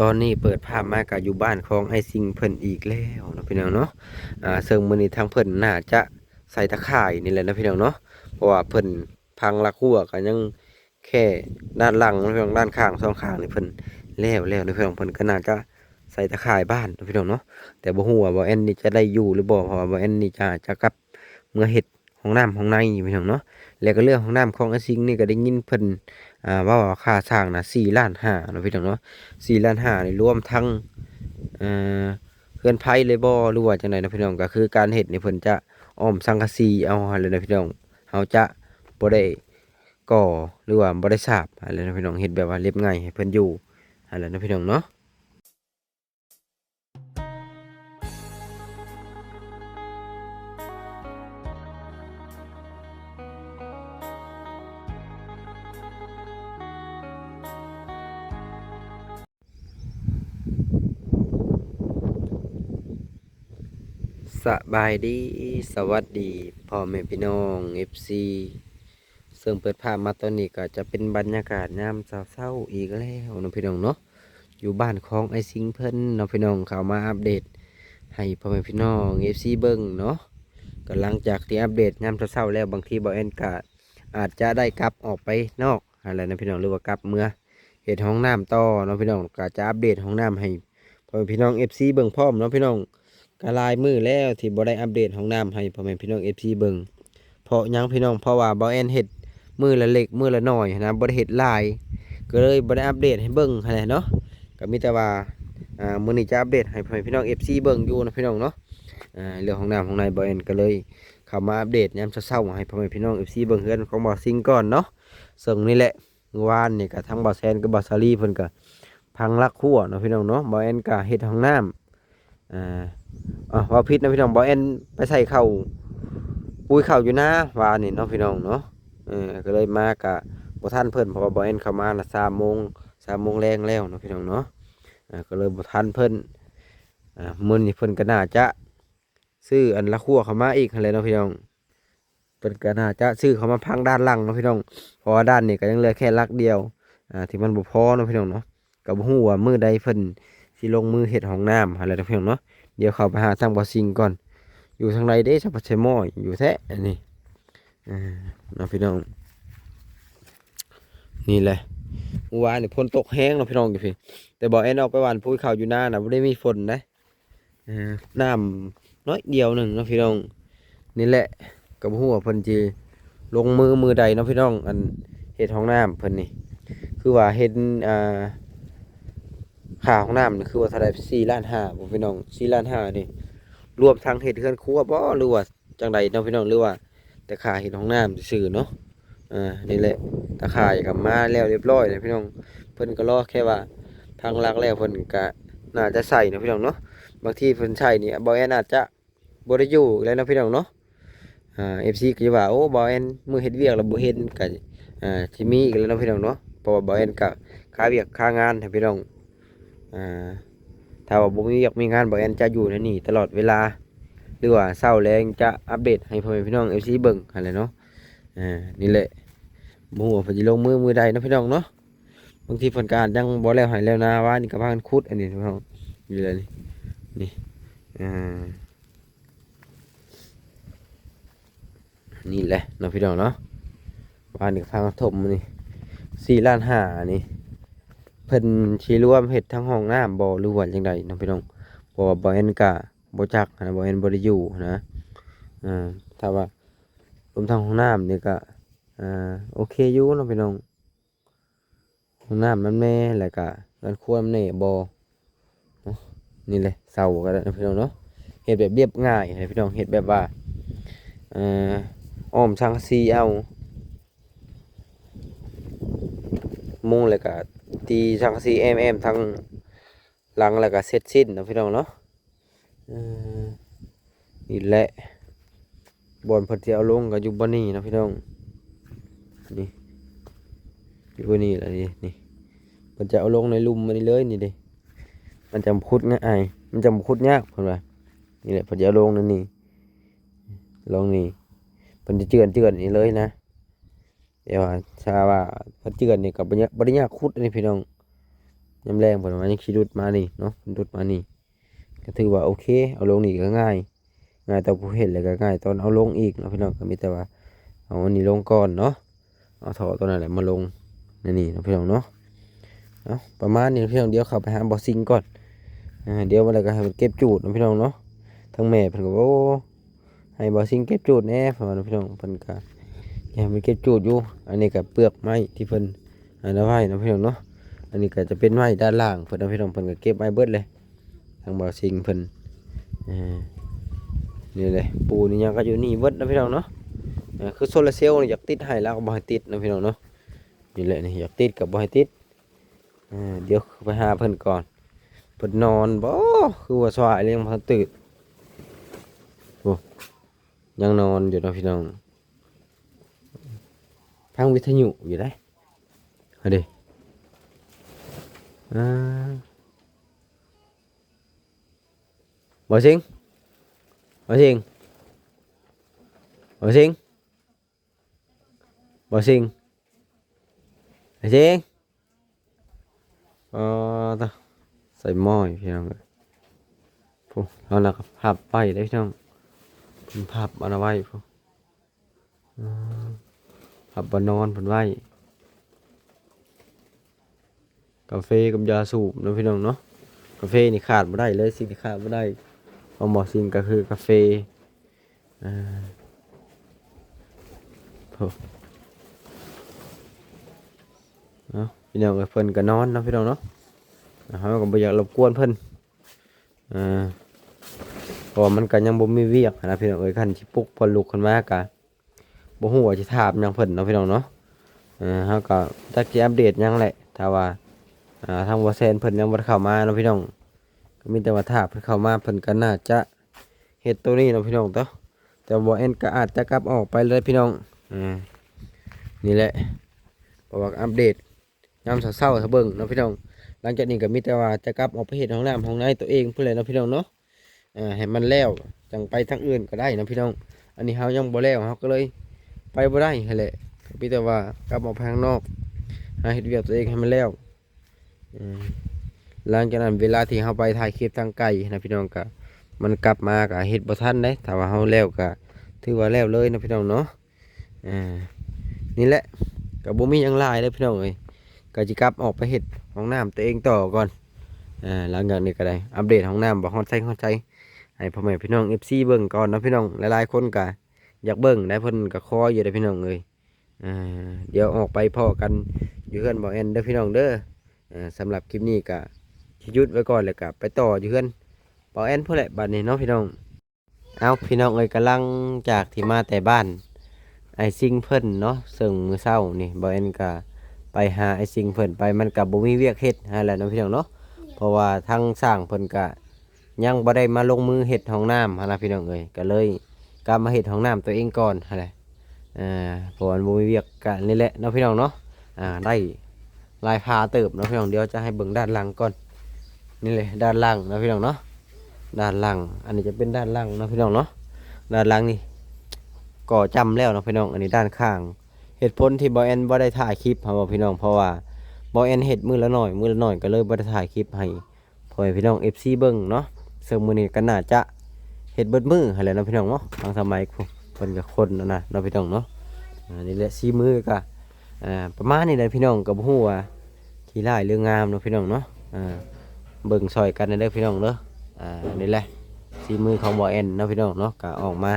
ตอนนี้เปิดภาพมากับอยู่บ้านของไอซิงเพิ่นอีกแล้วนะพี่น้องเนาะอ่าซึ่งมือนี้ทางเพิ่นน่าจะใส่ตะข่ายนี่แหละนะพี่น้องเนาะเพราะว่าเพิ่นพังละคั่วก็ยังแค่ด้านหลังนะพี่น้องด้านข้างสองข้างนี่เพิ่นแล้วแล้วนะพี่น้องเพิ่นก็น่าจะใส่ตะข่ายบ้านนะพี่น้องเนาะแต่บ่ฮู้ว่าบ่แอนนี่จะได้อยู่หรือบ่เพราะว่าบ่แอนนี่จะจะกลับเมื่อเฮ็ดห้องน้ำห้องในพี่น้องเนาะแล้วก็เรื่องห้องน้ำของไอซิงนี่ก็ได้ยินเพิ่น อ่าว่าค่าสร้างนะสี่ล้าน5เนาพี่น้องเนาะสี่ล้านห้าในี่รวมทั้งเอ่อเพื่อนไพ่เลยบ่หรือว่าจังไดนะพี่น้องก็คือการเห็ดในเพิ่นจะอ้อมสังกะสีเอาหั่นเลยนะพี่น้องเฮาจะบ่ได้ก่อหรือว่าบ่ได้สาบอะไรนะพี่น้องเห็ดแบบว่าเรียบง่ายให้เพิ่นอยู่หั่นแหละนะพี่น้องเนาะ สบายดีสวัสดีพ่อแม่พี่น้อง FC ซึ่งเปิดภาพมาตอนนี้ก็จะเป็นบรรยากาศยามเช้าๆอีกแล้วเนาะพี่น้องเนาะอยู่บ้านของไอซิงเพิ่นเนาะพี่น้องเข้ามาอัปเดต ให้พ่อแม่พี่น้อง FC เบิ่งเนาะก็หลังจากที่อัปเดตยามเช้าๆแล้วบางทีบ่แอนก็อาจจะได้กลับออกไปนอกอะไรนะพี่น้องหรือว่ากลับเมื่อเฮ็ดห้องน้ำต่อเนาะพี่น้องก็จะอัปเดตห้องน้ำให้พ่อแม่พี่น้อง FC เบิ่งพร้อมเนาะพี่น้อง ก็หลายมือแล้วที่บ่ได้อัปเดตห้องน้ำให้พ่อแม่พี่น้อง FC เบิ่งเพราะยังพี่น้องเพราะว่าบ่แอนเฮ็ดมือละเล็กมือละน้อยนะบ่ได้เฮ็ดลาย ก็เลยบ่ได้อัปเดตให้เบิ่งหั่นแหละเนาะก็มีแต่ว่าอ่ามื้อนี้จะอัปเดตให้พ่อแม่พี่น้อง FC เบิ่งอยู่นะพี่น้องเนาะอ่าเรื่องห้องน้ำห้องในบ่แอนก็เลยเข้ามาอัปเดตยามเช้าๆให้พ่อแม่พี่น้อง FC เบิ่งเฮือนของบ่อซิงก่อนเนาะซึ่งนี่แหละวานนี่ก็ทั้งบ่อแซนกับบ่อซาลีเพิ่นก็พังลักคั่วเนาะพี่น้องเนาะบ่แอนก็เฮ็ดห้องน้ำอ่า อะว่าพิษนะพี่น้องบอเอ็นไปใส่เข่าปุ้ยเข่าอยู่นะวานี่เนาะพี่น้องเนาะเออก็เลยมากะบท่านเพิ่นเพราะว่าบอเอ็นเข้ามาละสามโมงสามโมงแรงแล้วเนาะพี่น้องเนาะอ่าก็เลยบท่านเพิ่นอ่ามื้อนี้เพิ่นก็น่าจะ ซื้ออันละคั่วเข้ามาอีกหั่นแหละเนาะพี่น้องเพิ่นก็น่าจะซื้อเข้ามาพังด้านหลังเนาะพี่น้องเพราะว่าด้านนี้ก็ยังเหลือแค่ลักเดียวอ่าที่มันบ่พอเนาะพี่น้องเนาะก็บ่ฮู้ว่ามื้อใดเพิ่นสิลงมือเฮ็ดห้องน้ำหั่นแหละเนาะพี่น้องเนาะ เดี๋ยวเข้าไปหาทางบอสิงก่อน อยู่ทางไหนเด้ชับเชมอยอยู่แท้อันนี้อ่าเนพี่น้อง นี่แหละเมื่อวานนี่ฝนตกแห้งเนาะพี่น้องอยู่พี่ แต่บอกแอนออกไปวานพูดข่าวอยู่หน้านะไม่ได้มีฝนนะน้ำน้อยเดียวหนึ่งเนาะพี่น้อง นี่แหละกับหัวเพิ่นจีลงมือมือใดเนาะพี่น้อง อันเห็ดห้องน้ำเพิ่นนี่ คือว่าเห็ดอ่า ค่าห้องน้ำนี่คือว่าเท่าไรสี่ล้านห้าผมพี่น้องสี่ล้านห้านี่รวมทั้งเห็ดเฮือนครัวบ่หรือว่าจังใดเนาะพี่น้องหรือว่า แต่ค่าเห็ดห้องน้ำซื่อเนาะอ่านี่แหละตาข่ายกับมาแล้วเรียบร้อยเลยพี่น้องเพิ่นก็รอแค่ว่าทางลักแล้วเพิ่นก็น่าจะใส่เนาะพี่น้องเนาะบางทีเพิ่นใส่นี่บ่แอนอาจจะบ่ได้อยู่แล้วนะพี่น้องเนาะอ่า FC ก็จะว่าโอ้บ่แอนมือเฮ็ดเวียกแล้วบ่เฮ็ดก็อ่าสิมีอีกแล้วนะพี่น้องเนาะเพราะว่าบ่แอนก็ค่าเวียกค่างานให้พี่น้อง อ่าถ้าว่าบ่มีอยากมีงานบ่แอนจะอยู่ในนี่ตลอดเวลา หรือว่าเศร้าแรงจะอัปเดตให้พ่อแม่พี่น้อง FC เบิ่งหั่นแหละเนาะอ่านี่แหละบ่ฮู้ว่าเพิ่นสิลงมือมือใดเนาะพี่น้องเนาะบางทีเพิ่นก็อาจยังบ่แล้วให้แล้วนะว่านี่ก็พากันขุดอันนี้พี่น้องนี่แหละนี่นี่อ่านี่แหละเนาะพี่น้องเนาะว่านี่ก็พากันถมนี่4ล้าน5นี่ เพิ่นชีร่วมเฮ็ดทั้งห้องน้ำบ่หรือว่าจังใดเนาะพี่น้องเพราะว่บ่แอนก็บ่จักนะบ่แอนบ่ได้อยู่นะอ่าถ้าว่ารวมทั้งห้องน้ำนี่ก็อ่าโอเคอยู่เนาะพี่น้องห้องน้ำมันแม่แล้วก็กันครัวมันแน่บ่นี่แหละเสาก็ได้เนาะพี่น้องเนาะเฮ็ดแบบเรียบง่ายให้พี่น้องเฮ็ดแบบว่าเอ่ออ้อมสังกะสีเอามุงแล้วก็ ตีสังกะสีเอ็มเอ็มทั้งหลังแล้วก็เสร็จสิ้นนะพี่น้องเนาะออนี่แหละบอนเพิ่นสิเอาลงก็อยู่บ่นี่นะพี่น้องนี่อยู่บ่นี่แหละนี่นี่เพิ่นจะเอาลงในลุมมันนี่เลยนี่เด้มันจะขุดง่ายมันจะขุดยากเพิ่นว่านี่แหละเพิ่นจะเอาลงนั่นนี่ลงนี่เพิ่นจะเจือนเจือนนี่เลยนะ เดี๋ยวว่าชาว่าพันเจือนนี่กับบริญญาบริญญากขุดนี่พี่น้องยามแรงเพิ่นว่ายังสิดุดมานี่เนาะดุดมานี่ก็ถือว่าโอเค เอาลงนี่ก็ง่าย ง่ายต่อผู้เห็นเลยก็ง่ายตอนเอาลงอีกเนาะพี่น้องก็มีแต่ว่าเอาอันนี้ลงก่อนเนาะเอาท่อตัวนั้นแหละมาลงในนี่เนาะพี่น้องเนาะเอาประมาณนี้พี่น้องเดี๋ยวเข้าไปหาบอสซิงก่อนเดี๋ยววันไหนก็ให้มันเก็บจูดเนาะพี่น้องเนาะทั้งแม่เพิ่นก็บอกโอ้ให้บอสซิงเก็บจูดแน่เพิ่นว่าเนาะพี่น้องเพิ่นก็ ให้มันเก็บจูดอยู่ อันนี้ก็เปลือกไม้ที่เพิ่นอันนั้นไว้เนาะพี่น้องเนาะ อันนี้ก็จะเป็นไม้ด้านล่างเพิ่นนาะพี่น้องเพิ่นก็เก็บไว้เบิดเลย ทางบอสซิงเพิ่นอ่านี่เลยปูนี่ยังก็อยู่นี่เบิดนะพี่น้องเนาะอ่าคือโซลาร์เซลล์อยากติดให้แล้วก็บ่ให้ติดนะพี่น้องเนาะนี่แหละนี่อยากติดกับบ่ให้ติดอ่าเดี๋ยวไปหาเพิ่นก่อนเพิ่นนอนบ่คือว่าสวายเลยยังบ่ทันตื่นโอ้ยังนอนอยู่นาะพี่น้อง พังวิทยุอยู่ได้เฮ้ยดิอ่าบ่สิง Bỏ xin Bỏ xin Bỏ xin Bỏ xin Ờ ta ใส่หม้ออยู่พี่น้องเลยพูเร กับไปได้พี่น้องผมพับเอาไว้พูอ่าพับานอนผนไว้กาแฟกับยาสูบนะพี่น้องเนาะกาแฟนี่ขาดไม่ได้เลยสิ่งที่ขาดไม่ได้เอาหมอซิงก็คือกาแฟอ่าเนาะพี่น้องเอ้เพิ่นก็นอนนะพี่น้องเนาะนะครับก็บ่อยากรบกวนเพิ่นอ่าเพราะมันก็ยังบ่มีเวียกนะพี่น้องเอ้ยคันสิปลุกพิ่นลุกขึ้นมากะ บ่ฮู้ว่าสิถามหยังเพิ่นเนาะพี่น้องเนาะอ่าเฮาก็จักสิอัปเดตหยังแหละถ้าว่าอ่าทางบ่แซนเพิ่นยังบ่ได้เข้ามาเนาะพี่น้องก็มีแต่ว่าถ้าเพิ่นเข้ามาเพิ่นก็น่าจะเฮ็ดตัวนี้เนาะพี่น้องเต้อแต่บ่แอนก็อาจจะกลับออกไปเลยพี่น้องอ่านี่แหละเพราะว่าอัปเดตยามเช้าๆถ้าเบิ่งเนาะพี่น้องหลังจากนี้ก็มีแต่ว่าจะกลับออกไปเฮ็ดห้องน้ำห้องในตัวเองเพื่อเลยเนาะพี่น้องเนาะอ่าให้มันแล้วจังไปทางอื่นก็ได้เนาะพี่น้อง อันนี้เฮายังบ่แล้วเฮาก็เลย ไปบ่ได้แหละก็มีแต่ว่ากลับออกไปข้างนอกหาเฮ็ดเวียตัวเองให้มันแล้วหลังจากนั้นเวลาที่เราไปถ่ายคลิปทางไกลนะพี่น้องก็มันกลับมาก็เฮ็ดบ่ทันเด้ถ้าว่าเฮาแล้วก็ถือว่าแล้วเลยนะพี่น้องเนาะอ่านี่แหละก็บ่มียังลายเด้อพี่น้องเอ้ยก็สิกลับออกไปเฮ็ดห้องน้ำตัวเองต่อก่อนอ่าหลังจากนี้ก็ได้อัปเดตห้องน้ำบ่ฮอดใช้ฮอดใจให้พ่อแม่พี่น้อง FC เบิ่งก่อนนะพี่น้องหลายๆคนก็ อยากเบิ่งได้เพิ่นก็คอยอยู่เด้พี่น้องเอ้ยอ่าเดี๋ยวออกไปพ้อกันอยู่เฮือนบ่แอนเด้อพี่น้องเด้ออ่าสำหรับคลิปนี้ก็สิยุดไว้ก่อนเลยกับไปต่ออยู่เพื่อนเปาแอนเพื่อแหละบัดนี้เนาะพี่น้องเอาพี่น้องเอ้ยกำลังจากที่มาแต่บ้านไอซิงเพิ่นเนาะซึ่งมือเศร้านี่เบาแอนก็ไปหาไอซิงเพิ่นไปมันกับบ่มีเวียกเฮ็ดหาแหล้วเนาะพี่น้องเนาะเพราะว่าทางสร้างเพิ่นก็ยังบ่ได้มาลงมือเฮ็ดห้องน้ำหั้นนะพี่น้องเอ้ยก็เลย กลับมาเฮ็ดห้องน้ำตัวเองก่อนหั่นแหละอ่าพราะว่ามันบ่มีเวียกกันนี่แหละเนาะพี่น้องเนาะอ่าได้ลายพาเติบเนาะพี่น้องเดี๋ยวจะให้เบิ่งด้านหลังก่อนนี่เลยด้านหล่างเนาะพี่น้องเนาะด้านหลังอันนี้จะเป็นด้านหลังเนาะพี่น้องเนาะด้านหลังนี่ก่อจำแล้วเนาะพี่น้องอันนี้ด้านข้างเหตุผลที่บอแอนบ่ได้ถ่ายคลิปให้บ่พี่น้องเพราะว่าบอแอนเฮ็ดมือละหน่อยมือละหน่อยก็เลยบ่ได้ถ่ายคลิปให้พ่อแม่พี่น้อง FC เบิ่งเนาะซึ่งมื้อนี้ก็น่าจะ เฮ็ดเบิดมือให้แล้วเนาะพี่น้องเนาะทางสมัยพวกเพิ่นก็คนนะนะเนาะพี่น้องเนาะอ่านี่แหละซีมือก็ประมาณนี้เลยพี่น้องกับหัวาขี้ไล่เรื่องงามเนาะพี่น้องเนาะอ่าเบิ่งซอยกันเด้อพี่น้องเนาะอ่านี่แหละสีมือของบอเอ็นเนาะพี่น้องเนาะก็ออกมา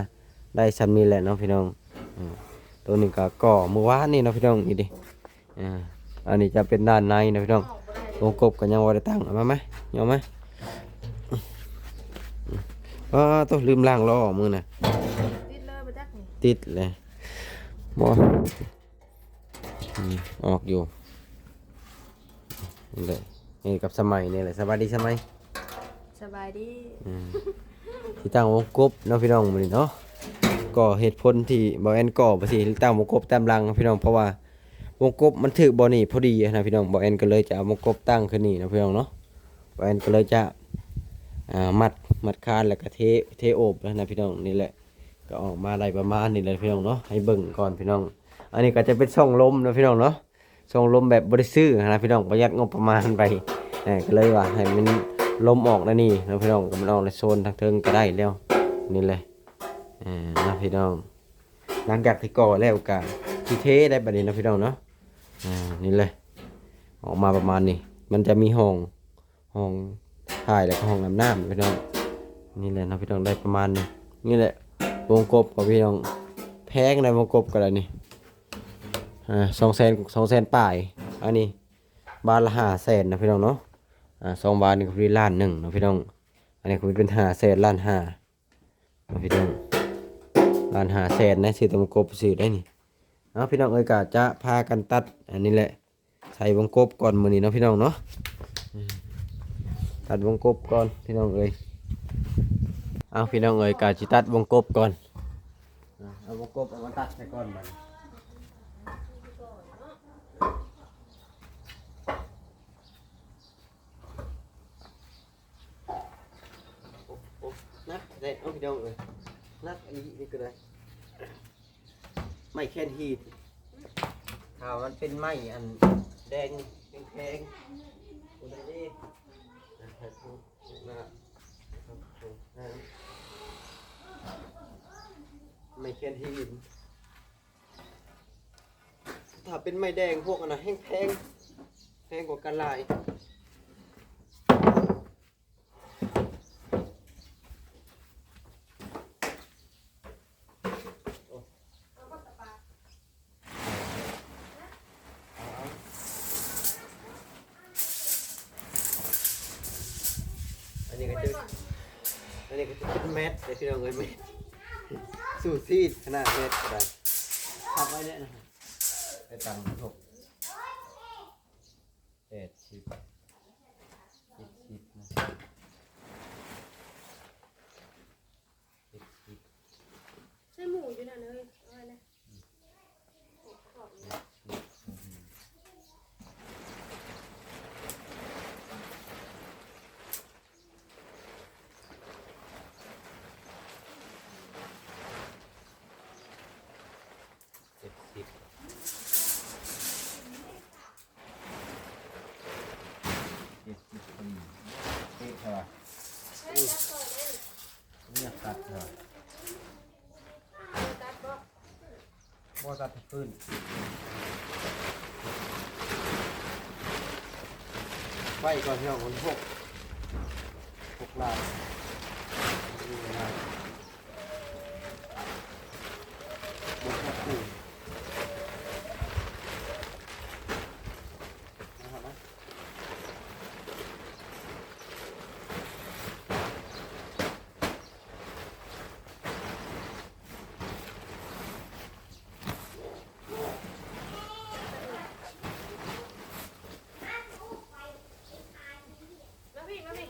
ได้ชั้นนี้แหละเนาะพี่น้องอ่าตัวนี้ก็ก่อเมื่อวานนี่เนาะพี่น้องนี่ดิอ่าอันนี้จะเป็นด้านในนะพี่น้องวงกบก็ยังบ่ได้ตั้งเอามาไหมยอมไหม อ๋อต้องลืมล้างล้อมือน่ะติดเลยไปจักนี่ติดเลยบอมออกอยู่นี่เลยนี่กับสมัยนี่แหละสบายดีสมัยสบายดีอืมที่ตั้งวงกบเนาะพี่น้องมันเนาะก็เหตุผลที่บอแอนก่อไปสิตั้งวงกบตามหลังพี่น้องเพราะว่าวงกบมันถือบอนี่พอดีนะพี่น้องบอแอนก็เลยจะเอาวงกบตั้งขึ้นนี่นะพี่น้องเนาะบอแอนก็เลยจะอ่า มัดมัดคานแล้วก็เทเทโอบนะพี่น้องนี่แหละก็ออกมาอะไรประมาณนี้เลยพี่น้องเนาะให้เบิ่งก่อนพี่น้อง อันนี้ก็จะเป็นช่องลมนะพี่น้องเนาะช่องลมแบบบริซื้อนะพี่น้องประหยัดงบประมาณไปก็เลยว่าให้มันลมออกแล้วนี่นะพี่น้องก็มันออกในโซนทางเทิงก็ได้แล้วนี่เลยออนะพี่น้อง หลังจากที่ก่อแล้วก็ที่เทได้บัดนี้เนะพี่น้องเนาะอ่านี่เลย ออกมาประมาณนี้ มันจะมีห้องห้อง ถ่ายแล้วก็ห้องน้ำน้ำพี่น้อง นี่แหละนะพี่น้องได้ประมาณนี้นี่แหละวงกบกับพี่น้องแพงในวงกบกันเลยนี่อ่าสองแสนสองแสนป่ายอันนี้บานละห้าแสนนะพี่น้องเนาะอ่าสองบานนี่ก็คือล้านหนึ่งนะพี่น้อง อันนี้ก็เป็นห้าแสนล้านห้านะพี่น้องล้านห้าแสนนะซื้อแตวงกบซื้อได้นี่เอาพี่น้องเอ้ยกะจะพากันตัด อันนี้แหละใส่วงกบก่อนมือนี้เนาะพี่น้องเนาะ ตัดวงกบก่อนพี่น้องเอ้ยเอาพี่น้องเอ้ยกาจิตัดวงกบก่อนอะเอาวงกบเอามาตัดใส่ก่อนบัดนี้โอ้โอ้นักได้เอาพี่น้องเอ้ยนักอันนี้นี่ก็ได้ ไม่แค่นฮีดข่าวมันเป็นไม้อันแดงแข็งๆโอ้ได้ดิ นะครับนะไม่เคียนหินถ้าเป็นไม้แดงพวกอันนะแห้งแพงแพงกว่ากันหลาย อันนี้ก็จะอันนี้ก็จะ เป็นเม็ดเดี๋ยวพี่น้องเอ้ยเม็ดสูตรซีดขนาดเม็ดก็ได้ทับไว้เนี่ยนะครับไปตังหกแปดสิบเจ็ดสิบนะเจ็ดสิบ ใช่หมูอยู่นั่นเลยเอาไว้นะ เจ็ดสิบเจ็ดสิบอืม เอ๊ะใช่ป่ะเนี่ยตัดเหรอตัดบ่บ่ตัดพื้นไฟก็เที่ยวคนหกหกลานี่นะบนหกคู่นะครับนะ มาพี่มาพี่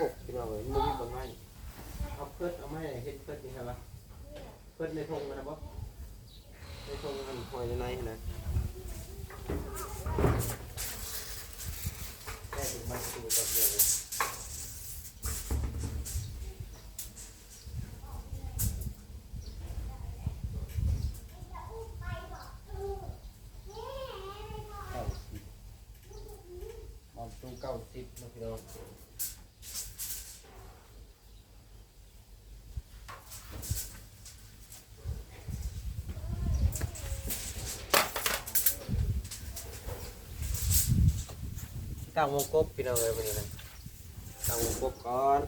หกพี่น้องเลยมือมีบนไม้เอาเพิดเอาไม้เฮ็ดเพิดนี่ครับวะเพิดในทงนะครับบ่ในท งมันหอยในในนะแค่ถึงมันสูกับเดียวเลยเก้าสิบบอลตู้เก้าสิบนะพี่น้อง ตั้งวงกบพี่น้องเลยวันนี้นะตั้งวงกบก่อน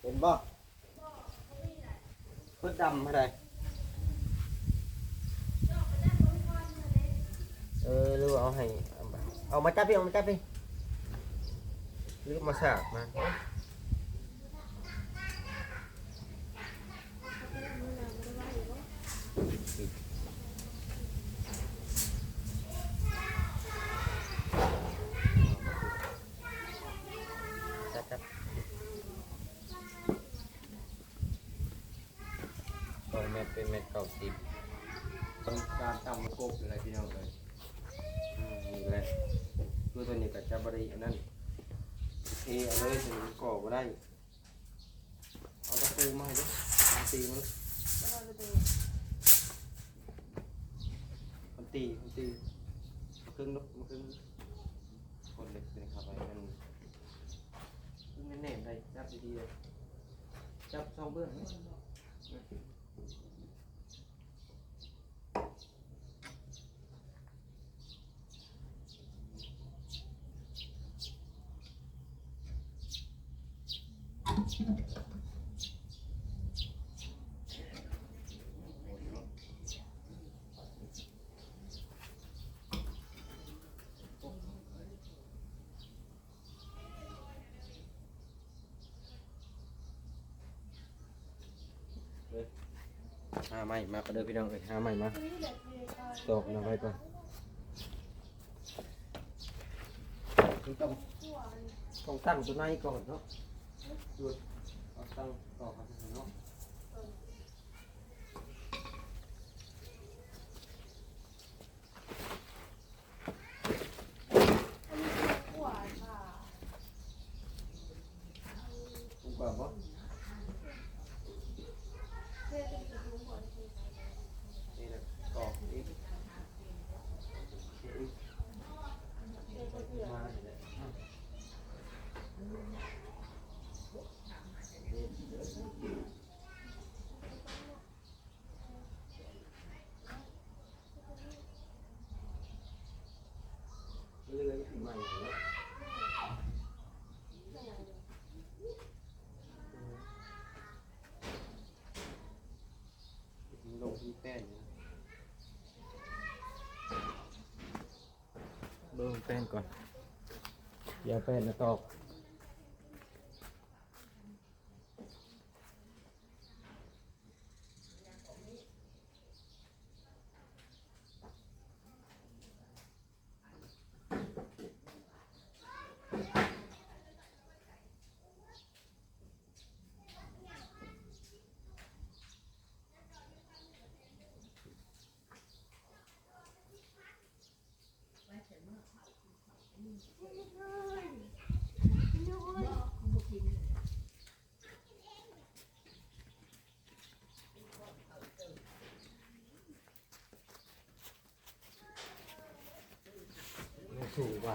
เห็นบ่เพื่ดดำอะไรเออหรือว่าเอาให้เอามาเอามาจับพี่เอามาจับพี่หรือมาสากมา จับจับสองเมตรเป็นเมตรเก้าสิบต้องการตำกบอะไรพี่น้องเลย ตัวนี้ก็จะบริอันนั้นเทเอาเลยถึงก่อบ่ได้ เอาตะปูมาให้ด้วยมาตีมัน แล้วก็จะดู มันตีมันตีมาครึ่งนกมาครึ่งคนเล็กเป็นขับไปมันมันแน่นๆได้ จับดีๆเลยจับสองเบื้อง ไม้มาก็เด้อพี่น้องเอ้ยหาไม้มาตอกนะไว้ก่อนต้องต้องตั้งตัวในก่อนเนาะหยุดเอาตั้งตอกกันเนาะ อันนี้คือทั่วค่ะ ถูกกว่าบ่ เพื่อจะถึงรู้หมดคือ นี่แหละตอกอีก เพื่อจะเผื่อ มานี่แหละเรื่อยๆใหม่เนาะ ลงที่แป้นนะเบิ่งแป้น ก่อน เดี๋ยวแป้นมาตอก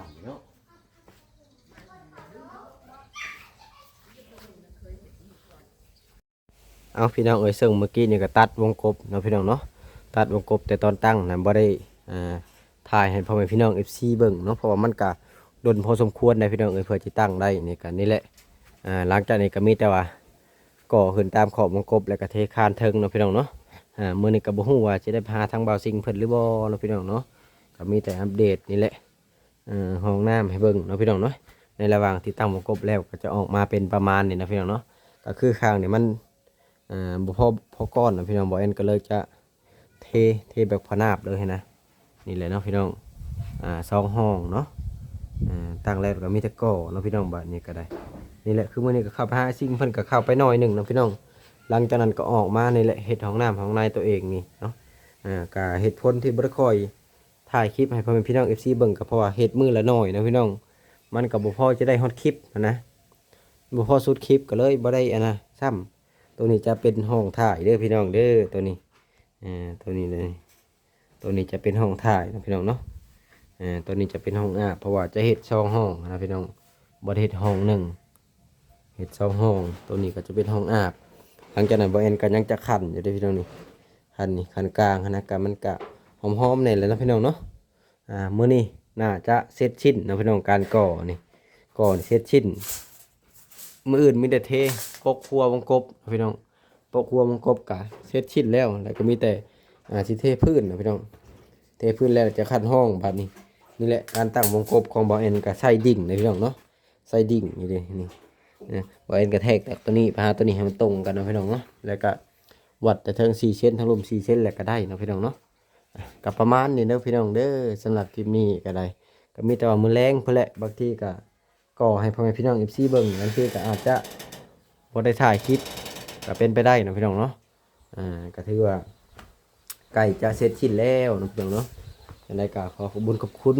สูงเนาะเอาพี่น้องเอ้ยซึ่งเมื่อกี้นี่ก็ตัดวงกบเนาะพี่น้องเนาะตัดวงกบแต่ตอนตั้งนะบ่ได้อ่าถ่ายให้พ่อแม่พี่น้อง FC เบิ่งเนาะเพราะว่ามันก็ดนพอสมควรได้พี่น้องเอ้ยเพื่อจะตั้งได้นี่กันนี่แหละอ่าหลังจากนี้ก็มีแต่ว่าก่อขึ้นตามขอบวงกบแล้วก็เทคานเทิงเนาะพี่น้องเนาะอ่ามื้อนี้ก็บ่ฮู้ว่าจะได้พาทางเบาซิงเพิ่นหรือบ่เนาะพี่น้องเนาะก็มีแต่อัปเดตนี่แหละ ห้องน้ำให้เบิ่งเนาะพี่น้องเนาะในระหว่างที่ตั้งวงกบแล้วก็จะออกมาเป็นประมาณนี้นะพี่น้องเนาะก็คือข้างนี่มันอ่อบ่พอพอก้อนนะพี่น้องบ่แอนก็เลยจะเทเทแบบพนาบเลยนะนี่แหละเนาะพี่น้องอ่าสองห้องเนาะอ่าตั้งแล้วก็มีต่ก่อเนาะพี่น้องบัดนี้ก็ได้ นี่แหละคือมื้อนี้ก็เข้าไปหาสิ่งเพิ่นก็เข้าไปหน่อยหนึงเนาะพี่น้อง หลังจากนั้นก็ออกมานี่แหละเฮ็ดห้องน้ำห้องในตัวเองนี่เนาะอ่าก็เหตุผลที่บ่ได้ค่อย ถ่ายคลิปให้พ่อแม่พี่น้อง FC เบิ่งก็เพราะว่าเฮ็ดมือละหน้อยนะพี่น้อง มันก็บ่พอจะได้ฮอตคลิปนะนะบ่พอสุดคลิปก็เลยบ่ได้อันนะซ้ำตัวนี้จะเป็นห้องถ่ายเด้อพี่น้องเด้อตัวนี้อ่าตัวนี้เลยตัวนี้จะเป็นห้องถ่ายนะพี่น้องเนาะอ่าตัวนี้จะเป็นห้องอาบเพราะว่าจะเฮ็ดสองห้องนะพี่น้องบ่ได้เฮ็ดห้องหนึ่งเฮ็ดสองห้อง ตัวนี้ก็จะเป็นห้องอาบหลังจากนั้นบ่แอนก็ยังจะขันอยู่เด้อพี่น้องนี่ขันนี่ขันกลางหั้นนะก็มันก็ หอมๆนี่แหละนะพี่น้องเนาะอ่ามื้อนี้น่าจะเสร็จชิ้นนะพี่น้องการก่อนี่ก่อนเสร็จชิ้นมื้ออื่นมีแต่เทปกครัววงกบพี่น้องปกครัววงกบกะเสร็จชิ้นแล้วแล้วก็มีแต่อ่าสิเทพื้นนะพี่น้องเทพื้นแล้วจะคัดห้องบัดนี้นี่แหละการตั้งวงกบของบอเอ็นก็ใส่ดิ่งนะพี่น้องเนาะใส่ดิ่งนี่เด้นี่นะบอเอ็นกระแทกจากตัวนี้ไปหาตัวนี้ให้มันตรงกันนะพี่น้องเนาะแล้วก็วัดแต่เทิง4เซนทั้งลม4เซนแล้วก็ได้นะพี่น้องเนาะ กับประมาณนี้เด้อพี่น้องเด้อสำหรับคลิปนี้ก็ได้ก็มีแต่ว่ามือแรงเพื่อแหละบางทีก็ก่อให้พ่อแม่พี่น้อง FC เบิ่งบางทีก็อาจจะบ่ได้ถ่ายคลิปก็เป็นไปได้นะพี่น้องเนาะอ่าก็ถือว่าใกล้จะเสร็จชิ้นแล้วนะพี่น้องเนาะยังไงก็ขอขอบคุญขอบคุณ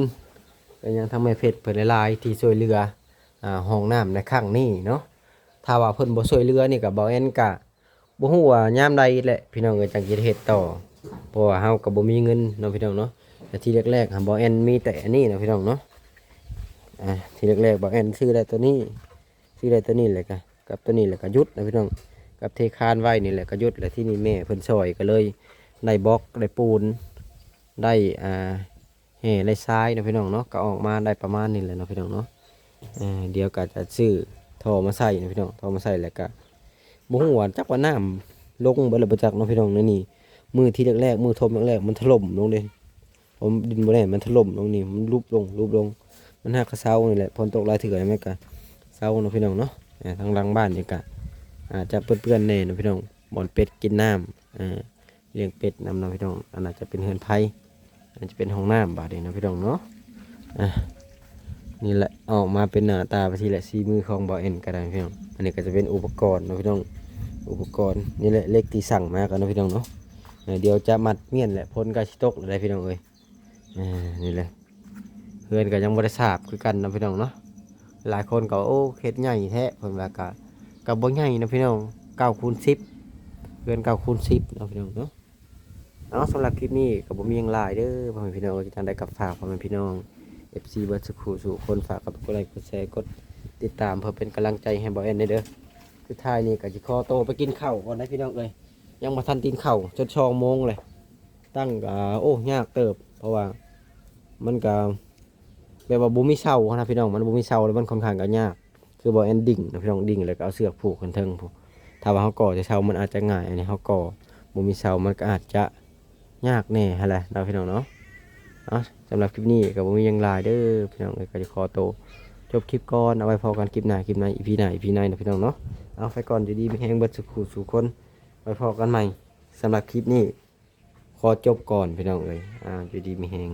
ก็ยังทั้งแม่เพชรเพิ่นหลายๆที่ช่วยเหลืออ่าห้องน้ำในครั้งนี้เนาะถ้าว่าเพิ่นบ่ช่วยเหลือนี่ก็บ่แอนก็บ่ฮู้ว่ายามใดแหละพี่น้องเอ้ยจังสิเฮ็ดต่อ เพราะว่าเฮาก็บ่มีเงินเนาะพี่น้องเนาะแต่ที่แรกๆหาบ่แอนมีแต่อันนี้เนาะพี่น้องเนาะอ่าที่แรกๆบ่แอนซื้อได้ตัวนี้ซื้อได้ตัวนี้แหละก็กับตัวนี้แหละก็ยุดนะพี่น้องกับเทคานไว้นี่แหละก็ยุดแล้วที่นี่แม่เพิ่นซอยก็เลยได้บล็อกได้ปูนได้อ่าแห่ในซ้ายนะพี่น้องเนาะก็ออกมาได้ประมาณนี้แหละเนาะพี่น้องเนาะเดี๋ยวก็จะซื้อท่อมาใส่นะพี่น้องท่อมาใส่แล้วก็บ่ฮู้ว่าจักว่าน้ำลงบ่ลบจักเนาะพี่น้องในนี่ มือที่แรกๆมือทมแรกๆมันถล่มลงเลยผมดินบ่ได้มันถล่มลงนี่มันรูปลงรูปลง มันหักกระเซานี่แหละฝนตกลายถื่อแม่นก็เซาเนาะพี่น้องเนาะเอ่อทางหลังบ้านนี่ก็อาจจะเปื้อนๆแน่เนาะพี่น้องบ่อนเป็ดกินน้ำอ่าเลี้ยงเป็ดนำเนาะพี่น้องอันน่าจะเป็นเฮือนไผ่อันจะเป็นห้องน้ำบาดนี้นะพี่น้องเนาะอะนี่แหละออกมาเป็นหน้าตาไปทีละซีมือของบอเอ็นก็ได้พี่น้องอันนี้ก็จะเป็นอุปกรณ์เนาะพี่น้องอุปกรณ์นี่แหละเล็กที่สั่งมากันเนาะพี่น้องเนาะ เดี๋ยวจะมัดเมียนแหละพ่นกาชิตกอะไรพี่น้องเอ้ยนี่แหละเพื่อนก็ยังบริษัทคือกันนะพี่น้องเนาะหลายคนก็โอ้เฮ็ดใหญ่แท้เพิ่นว่าก็ก็บ่ใหญ่นะพี่น้อง9คูณ10เพื่อน9คูณ10เนะพี่น้องเนาะเอาสำหรับคลิปนี้ก็บ่มีหยังหลายเด้อพ่อแม่พี่น้องที่ทางได้กับฝากพ่อแม่พี่น้อง FC เบิร์ดสุขุสู่คนฝากกับกดไลค์กดแชร์กดติดตามเพื่อเป็นกำลังใจให้บ่เอ็นเด้อคือท้ายนี้ก็สิขอโตไปกินข้าวก่อนนะพี่น้องเอ้ย ยังบ่ทันกินเข้าจน2โมงเลย ตั้งก็โอ้ยากเติบ เพราะว่ามันก็แบบว่าบ่มีเสานะพี่น้องมันบ่มีเสาแล้วมันค่อนข้างก็ยากคือบ่เอ็นดิ่งนะพี่น้องดิ่งแล้วก็เอาเสือกผูกขึ้นเทิงพูกถ้าว่าเฮาก่อจะเสามันอาจจะง่ายอันนี้เฮาก่อบ่มีเสามันก็อาจจะยากแน่ฮะแหละเราพี่น้องเนาะเอาสำหรับคลิปนี้กับผมมีหยังลายเด้อพี่น้องเอ้ยก็จะขอโตจบคลิปก่อนเอาไว้พอกันคลิปหน้าคลิปหน้าอีพีหน้าอีพีหน้านะพี่น้องเนาะเอาไปก่อนอยู่ดีมีแห้งเบิดสุขูสู่คน ไว้พอกันใหม่สำหรับคลิปนี้ ขอจบก่อนพี่น้องเอ้ยอ่าอยู่ดีมีแห้ง